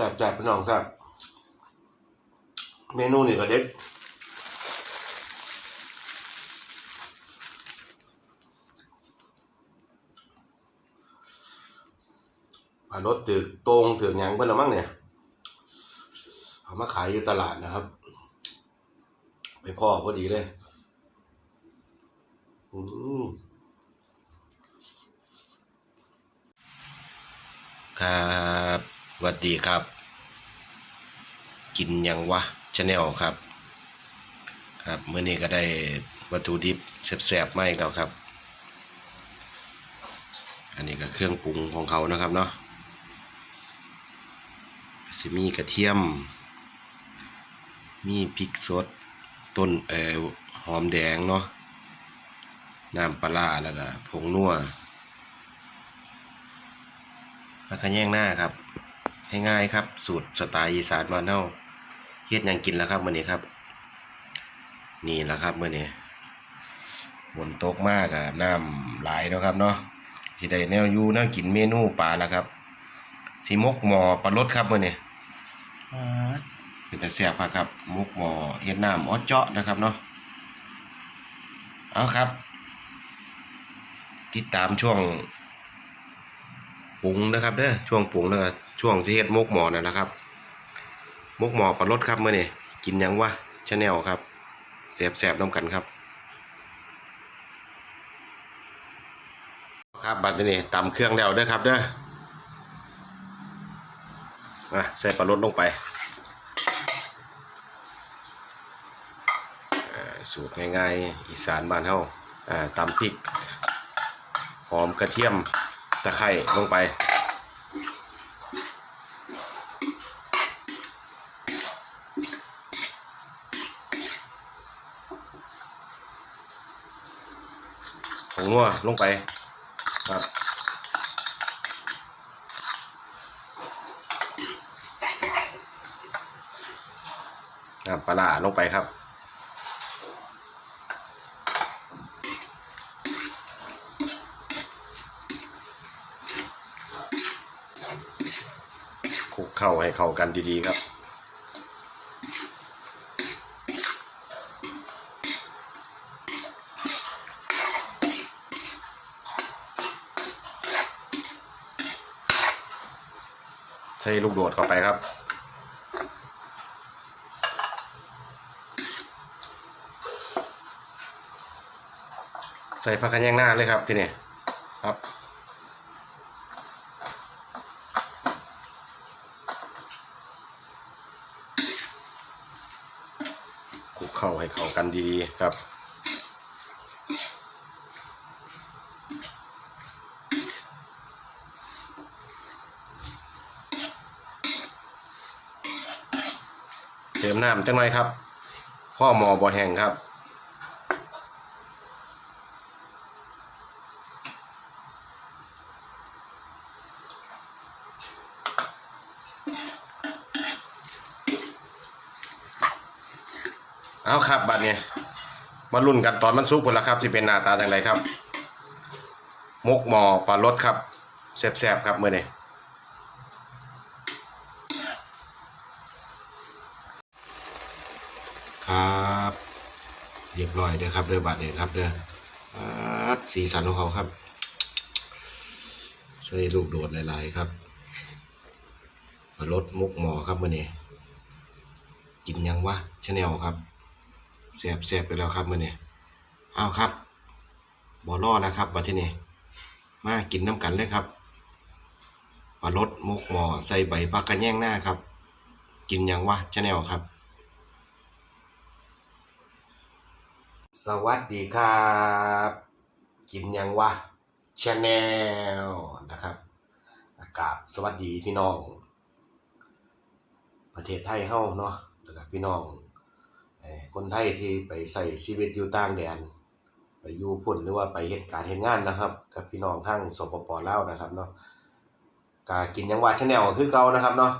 แซ่บแซ่บพี่น้องแซ่บเมนูนี่ก็เด็ดปลารสถือตรงถือหยังเพิ่นละมั้งเนี่ยเอามาขายอยู่ตลาดนะครับ ไปพ่อพอดีเลยอืมครับ วัสดีครับ กินยังวะชาแนลครับ ครับเมื่อนี้ก็ได้วัตถุดิบแซ่บๆมาอีกแล้วครับ อันนี้ก็เครื่องปรุงของเขานะครับเนาะจะมีกระเทียม มีพริกสด ต้นเอ่อหอมแดงเนาะ น้ำปลาร้าแล้วก็ผงนัวแล้วก็แย่งหน้าครับ ง่ายๆครับ สูตรสไตล์อีสานมานเน่าเฮ็ดยังกินแล้วครับมื้อนี้ครับ นี่แหละครับมื้อนี้ฝนตกมากอะน้ำหลายเนาะครับเนาะสิได้แนวอยู่แนวกินเมนูปลาแล้วครับสิมกหมอปลารสครับมื้อนี้เป็นแต่แซ่บครับครับมกหมอเฮ็ดน้ำอ้อเจาะนะครับเนาะเอาครับ ติดตามช่วงปรุงนะครับเด้อช่วงปรุงนะครับ ช่วงที่เฮ็ดมกหมอนั่นนะครับ มกหมอปลารสครับเมื่อนี้กินยังวะชาแนลครับแสบแสบน้ำกันครับ ครับบัดนี้ตำเครื่องแล้วเด้อครับเด้อมาใส่ปลารสลงไปสูตรง่ายๆอีสานบ้านเฮาอ่าตำพริกหอมกระเทียมตะไคร้ลงไป งนัวลงไปครับน้ำปลาร้าลงไปครับคลุกเข้าให้เข้ากันดีๆครับ ลูกโดดเข้าไปครับ ใส่ผักกระแยงหน้าเลยครับทีนี้ครับคลุกเข้าให้เข้ากันดีๆครับ ติมน้ำจังหน่อยครับพ่อหมอบ่อแห้งครับเอาครับบัดเนี้มาลุ้นกันตอนมันสุกผลแล้วครับที่เป็นหน้าตาอย่างไรครับ มกหมอปลารสครับแซ่บๆครับเมื่อนี้ครับเรียบร้อยเด้อครับเด้อบัดเนี้ครับเด้ออ่าสีสันของเขาครับใส่ลูกโดดหลายๆครับปลารสมกหมอครับมื่อนี้กินยังวะชาแนลครับแสบแสบไปแล้วครับมื่อนี้เอาครับบอล่อแล้วครับมาที่นี่มากินน้ำกันเลยครับปลารสมุกหมอใส่ใบผักกระแยงหน้าครับ กินยังวะชาแนลครับ สวัสดีครับ กินยังวะชาแนลนะครับ อากาศสวัสดีพี่น้อง ประเทศไทยเฮ้าเนาะแล้วก็พี่น้องคนไทยที่ไปใส่ชีวิตอยู่ต่างแดน ไปอยู่พุ่นหรือว่าไปเหตุการณ์เหตุงานนะครับ กับพี่น้องทั้งสปปลาวนะครับเนาะกากินยังว่าชาแนลคือเก่านะครับเนาะ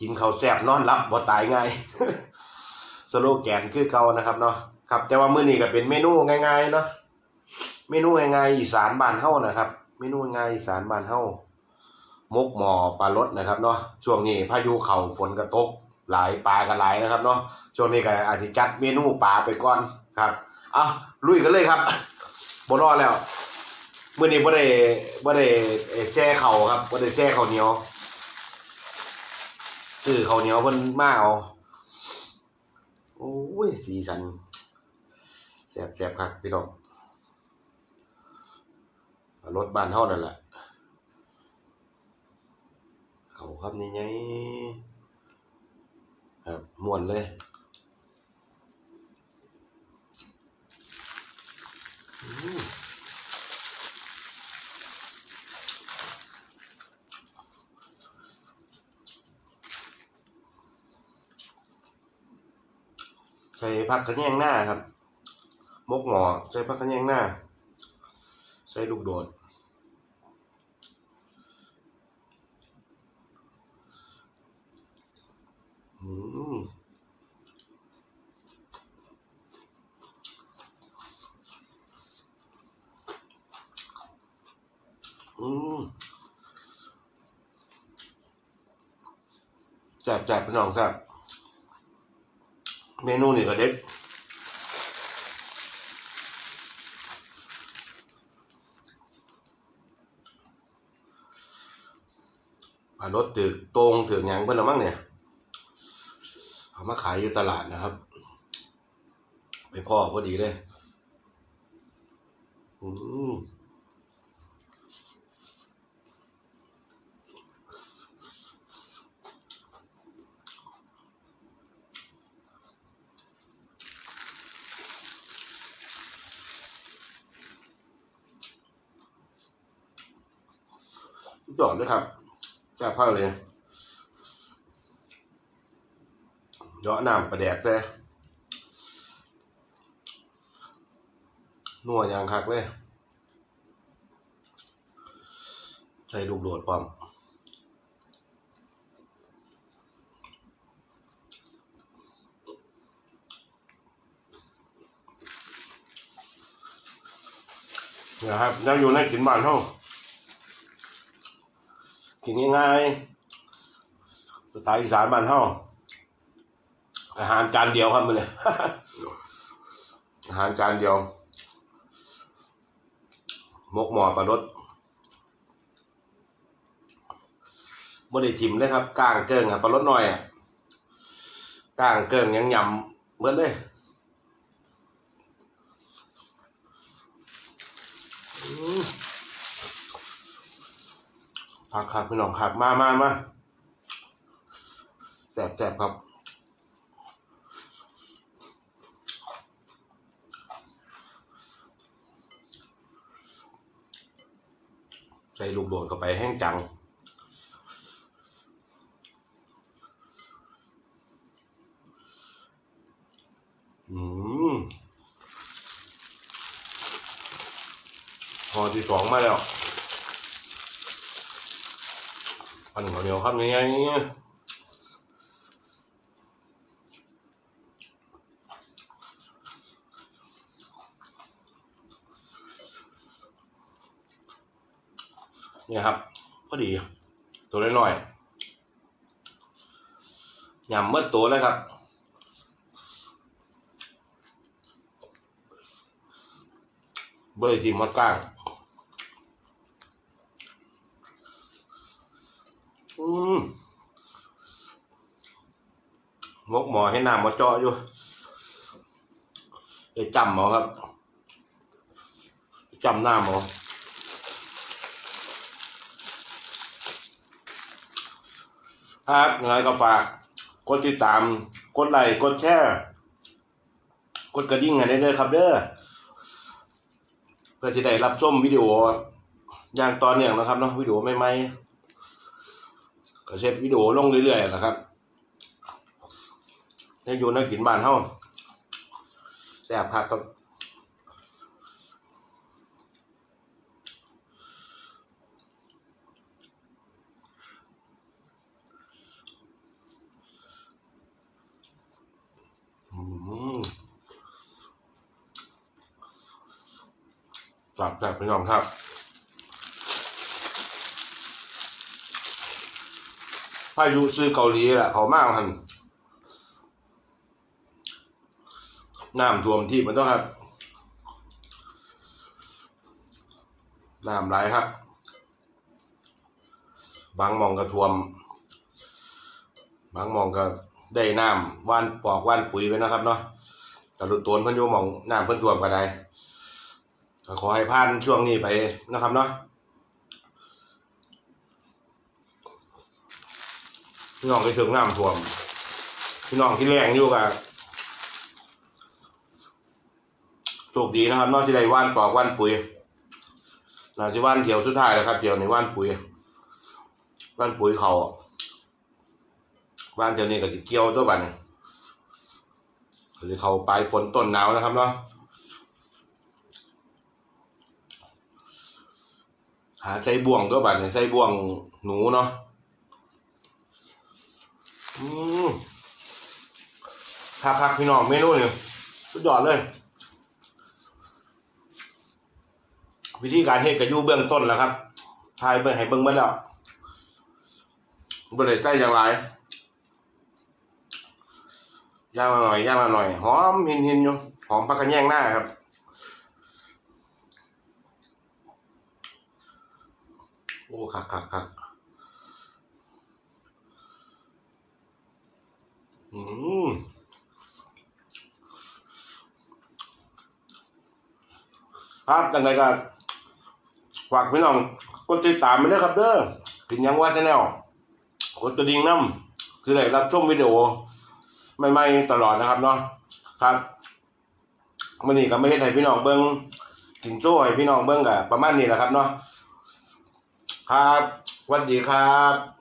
กินข้าวแซ่บนอนหลับบ่ตายง่ายสโลแกนคือเก่านะครับเนาะ ครับแต่ว่ามื้อนี้ก็เป็นเมนูง่ายๆเนาะเมนูง่ายๆอีสานบ้านเฮานะครับ เมนูง่ายอีสานบ้านเฮามกหมอปลารสนะครับเนาะช่วงนี้พายุเข่าฝนกระตกหลายปลากันหลายนะครับเนาะช่วงนี้ก็อาจจะจัดเมนูปลาไปก่อนครับเอาลุยกันเลยครับบรอแล้วมื้อนี้บ่ได้บ่ได้เอ่อแช่เข่าครับบ่ได้แช่ข้าเหนียวซื้อเข้าเหนียวเพิ่นมาเอาโอ้ยสีสัน แซ่บๆครับพี่น้องรถบ้านเฮานั่นแหละเขาครับนี่ไงครับม่วนเลยใส่ผักกระแยงหน้าครับ มกหมอใส่ผักกระแยงหน้า ใส่ลูกโดด อืมอืมแซ่บแซ่บพี่น้องแซ่บเมนูนี่ก็เด็ด รถถึกตรงถึกหยังเพิ่นละมั้งเนี่ยเอามาขายอยู่ตลาดนะครับ ไปพ่อพอดีเลยอืมจอดเลยครับ แจ้าผ้าเลยเยาะน้ำประแดกเลยนัวอย่างคักเลย ใส่ลูกโดดพร้อมเนี่ยครับยังอยู่ในกินบ้านเฮา กินง่ายๆสไตล์อีสานบ้านเฮาอาหารจานเดียวครับมันเลยอาหารจานเดียวมกหมอปลารสบ่ได้ทิมเลยครับก้างเกิงอะปลารสหน่อยอะก้างเกิงยังยำเหมือนเลยอืม ผักครับพี่น้องผักมามามาแสบๆครับใส่ลูกโดดเข้าไปแห้งจังอืมพอที่สองมาแล้ว อันข้เหนียวครับนี่ไงเนี่ยครับพอดี ตัวน้อยๆยำเมื่อตัวเลยครับเบอร์ทีมมัดก้าง อืม มกหมอให้น้ำมาเจาะอยู่ไอ้จำหมอครับจำหน้าหมอครับยังไงก็ฝากกดติดตามกดไลค์กดแชร์กดกระดิ่งให้ได้เลยครับเด้อเพื่อที่ได้รับชมวิดีโออย่างต่อเนื่องนะครับเนาะวิดีโอใหม่ๆก็เช็ดวิดีโอลงเรื่อยๆนะครับ ได้อยู่นักกินบ้านเฮาแซ่บคักครับจับจับพี่น้องครับพายุซื้อเกาหลีแหละเขามากหัน น้ำท่วมที่มันต้องครับน้ำไหลครับ บางมองก็ท่วม บางมองก็ได้น้ำว่านปอกว่านปุ๋ยไปนะครับเนาะแต่ลุตัวเพิ่นอยู่หมองน้ำเพิ่นท่วมก็ได้ก็ขอให้ผ่านช่วงนี้ไปนะครับเนาะพี่น้องไปถึงน้ำท่วมพี่น้องที่แรงอยู่กับโชคดีนะครับนอกที่ได้ว่านปอกว่านปุ๋ยน่าจะว่านเที่ยวสุดท้ายแล้วครับเที่ยวในว่านปุ๋ยว่านปุ๋ยเขาว่านเที่ยวนี้ก็จะเกี่ยวตัวบันหรือเขาปลายฝนต้นหนาวนะครับเนาะหาใส่บ่วงตัวบันใส่บ่วงหนูเนาะอืมพักๆพี่น้องเมนูนี่สุดยอดเลย วิธีการเฮ็ดก็อยู่เบื้องต้นแล้วครับทายเบิ่งให้เบิ่งเบิดแล้วบ่ได้ใส่อย่างไรย่างละหน่อยย่างละหน่อยหอมหินๆอยู่หอมผักกระแยงหน้าครับโอ้คักคักคักอืมครับจังไดก็ ฝากพี่น้องกดติดตามไปด้วยครับเด้อกินยังว่าชาแนลกดกระดิ่งน้ำคือได้รับชมวิดีโอใหม่ๆตลอดนะครับเนาะครับมื่อนี้ก็ไม่เห็นให้พี่น้องเบิ้งกินโจ้ให้พี่น้องเบิ้งกับประมาณนี้แหละครับเนาะครับสวัสดีครับ